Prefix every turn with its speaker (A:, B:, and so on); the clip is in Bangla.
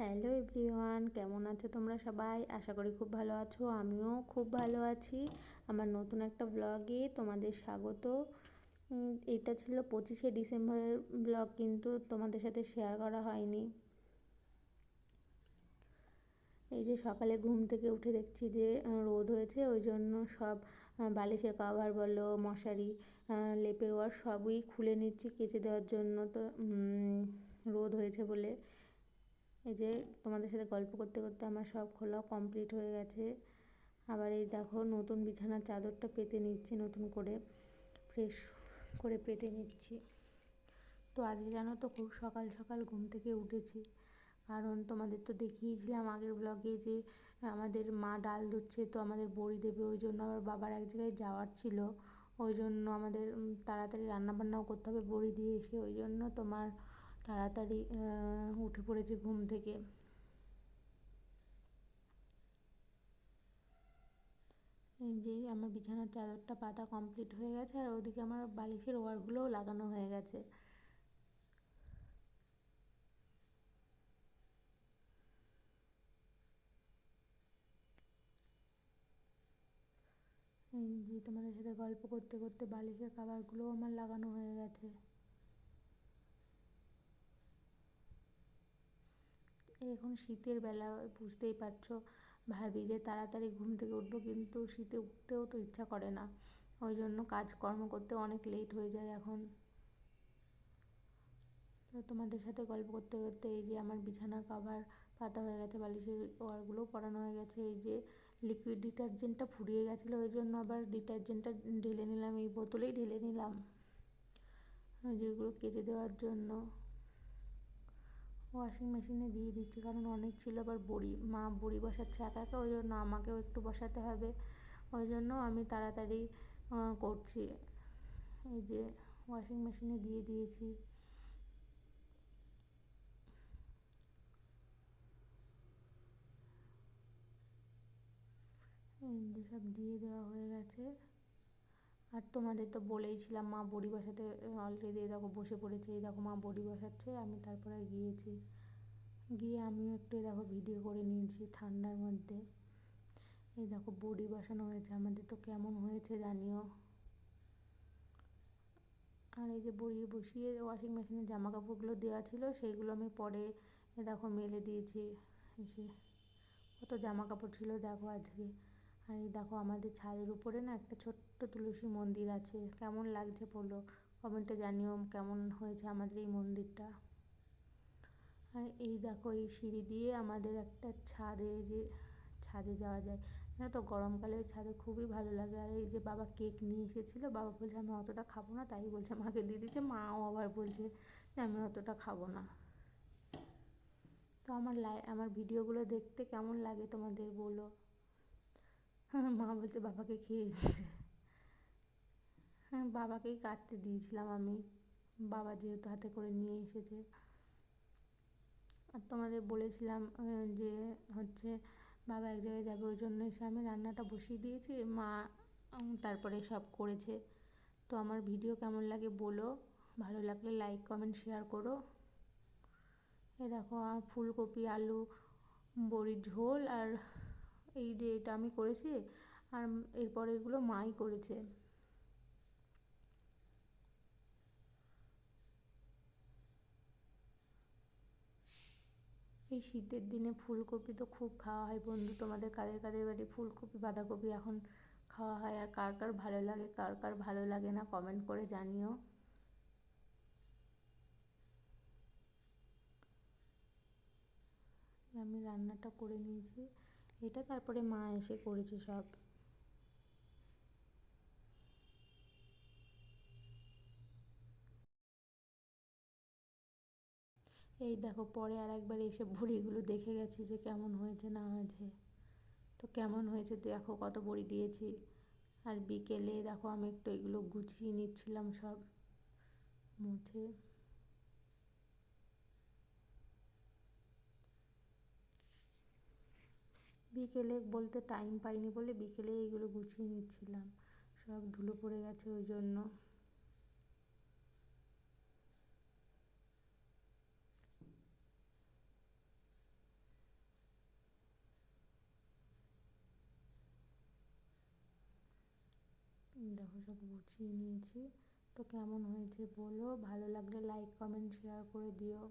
A: হ্যালো এভরিওয়ান, কেমন আছো তোমরা সবাই? আশা করি খুব ভালো আছো, আমিও খুব ভালো আছি। আমার নতুন একটা ব্লগে তোমাদের স্বাগত। এটা ছিল পঁচিশে ডিসেম্বরের ব্লগ কিন্তু তোমাদের সাথে শেয়ার করা হয়নি। এই যে সকালে ঘুম থেকে উঠে দেখছি যে রোদ হয়েছে, ওই জন্য সব বালিশের কাভার বলো, মশারি লেপের ওয়ার সবই খুলে নিচ্ছি কেচে দেওয়ার জন্য তো রোদ হয়েছে বলে। এই যে তোমাদের সাথে গল্প করতে করতে আমার সব খোলা কমপ্লিট হয়ে গেছে। আবার এই দেখো নতুন বিছানার চাদরটা পেতে নিচ্ছি, নতুন করে ফ্রেশ করে পেতে নিচ্ছি। তো আজকে জানো তো খুব সকাল সকাল ঘুম থেকে উঠেছি। কারণ তোমাদের তো দেখিয়েছিলাম আগের ব্লগে যে আমাদের মা ডাল ধুচ্ছে, তো আমাদের বড়ি দেবে ওই জন্য আবার বাবার এক জায়গায় যাওয়ার ছিল। ওই জন্য আমাদের তাড়াতাড়ি রান্নাবান্নাও করতে হবে বড়ি দিয়ে এসে। ওই জন্য তোমার তাড়াতাড়ি উঠে পড়েছি ঘুম থেকে। যে আমার বিছানার চাদরটা পাতা কমপ্লিট হয়ে গেছে, আর ওদিকে আমার বালিশের ওয়ারগুলোও লাগানো হয়ে গেছে। যে তোমাদের সাথে গল্প করতে করতে বালিশের কাভারগুলোও আমার লাগানো হয়ে গেছে। এখন শীতের বেলা, বুঝতেই পারছ ভাবি যে তাড়াতাড়ি ঘুম থেকে উঠবো কিন্তু শীতে উঠতেও তো ইচ্ছা করে না। ওই জন্য কাজকর্ম করতে অনেক লেট হয়ে যায় এখন। তো তোমাদের সাথে গল্প করতে করতে এই যে আমার বিছানার কাভার পাতা হয়ে গেছে, বালিশের ওয়ারগুলোও পরানো হয়ে গেছে, এই যে লিকুইড ডিটারজেন্টটা ফুরিয়ে গেছিল, ওই জন্য আবার ডিটারজেন্টটা ঢেলে নিলাম, এই বোতলেই ঢেলে নিলাম। যেগুলো কেটে দেওয়ার জন্য। ওয়াশিং মেশিনে দিয়ে দিচ্ছি, কারণ অনেক ছিল আবার বড়ি, মা বড়ি বসাচ্ছে একা একা, ওই জন্য আমাকেও একটু বসাতে হবে। ওই জন্য আমি তাড়াতাড়ি করছি। এই যে ওয়াশিং মেশিনে দিয়ে দিয়েছি। এই সব দিয়ে দেওয়া হয়ে গেছে। আর তোমাদের তো বলেইছিলাম, মা বড়ি বসাতে অলরেডি দেখো বসে পড়েছে, এই দেখো মা বড়ি বসাচ্ছে, আমি তারপরে গিয়েছি। গিয়ে আমিও একটু দেখো ভিডিও করে নিয়েছি ঠান্ডার মধ্যে। এই দেখো বড়ি বসানো হয়েছে, আমাদের তো কেমন হয়েছে জানিও। আর এই যে বড়ি বসিয়ে ওয়াশিং মেশিনে জামা কাপড়গুলো দেওয়া ছিল, সেইগুলো আমি পরে দেখো মেলে দিয়েছি। এসে কত জামা কাপড় ছিল দেখো আজকে। আর এই দেখো আমাদের ছাদের উপরে না একটা ছোট্ট তুলসী মন্দির আছে। কেমন লাগছে বলো? কমেন্টে জানিও কেমন হয়েছে আমাদের এই মন্দিরটা। আর এই দেখো এই সিঁড়ি দিয়ে আমাদের একটা ছাদে যে, ছাদে যাওয়া যায়। জানো তো গরমকালে ছাদে খুবই ভালো লাগে। আর এই যে বাবা কেক নিয়ে এসেছিল, বাবা বলছে, আমি অতটা খাব না। তাই বলছে মাকে দিয়ে দিচ্ছে। মাও আবার বলছে যে, আমি অতটা খাব না। তো আমার লাই, আমার ভিডিওগুলো দেখতে কেমন লাগে তোমাদের বলো? মা বলছে বাবাকে খেয়ে দিতে। হ্যাঁ বাবাকেই কাটতে দিয়েছিলাম আমি। বাবা যেহেতু হাতে করে নিয়ে এসেছে। আর তোমাদের বলেছিলাম যে হচ্ছে বাবা এক জায়গায় যাবে, ওই জন্য এসে আমি রান্নাটা বসিয়ে দিয়েছি। মা তারপরে সব করেছে। তো আমার ভিডিও কেমন লাগে বলো। ভালো লাগলে লাইক কমেন্ট শেয়ার করো। এ দেখো ফুলকপি, আলু, বড়ির ঝোল আর এই যে এটা আমি করেছি, আর এরপর এগুলো মাই করেছে। এই শীতের দিনে ফুলকপি তো খুব খাওয়া হয় বন্ধু, তোমাদের কাদের কাদের বাড়ি ফুলকপি, বাঁধাকপি এখন খাওয়া হয়, আর কার কার ভালো লাগে, কার কার ভালো লাগে না কমেন্ট করে জানিও। আমি রান্নাটা করে নিয়েছি। এটা তারপরে মা এসে করেছে সব। এই দেখো, পরে আর একবার এসে বড়িগুলো দেখে গেছি যে কেমন হয়েছে, না হয়েছে। তো কেমন হয়েছে দেখো, কত বড়ি দিয়েছি। আর বিকেলে দেখো, আমি একটু এগুলো গুছিয়ে নিচ্ছিলাম সব, মুছে। বিকেলে বলতে টাইম পাইনি বলে বিকেলে এগুলো গুছিয়ে নিচ্ছিলাম। সব ধুলো পড়ে গেছে ওই জন্য। দেখো সব গুছিয়ে নিয়েছি। তো কেমন হয়েছে বলো? ভালো লাগলে লাইক কমেন্ট শেয়ার করে দিও।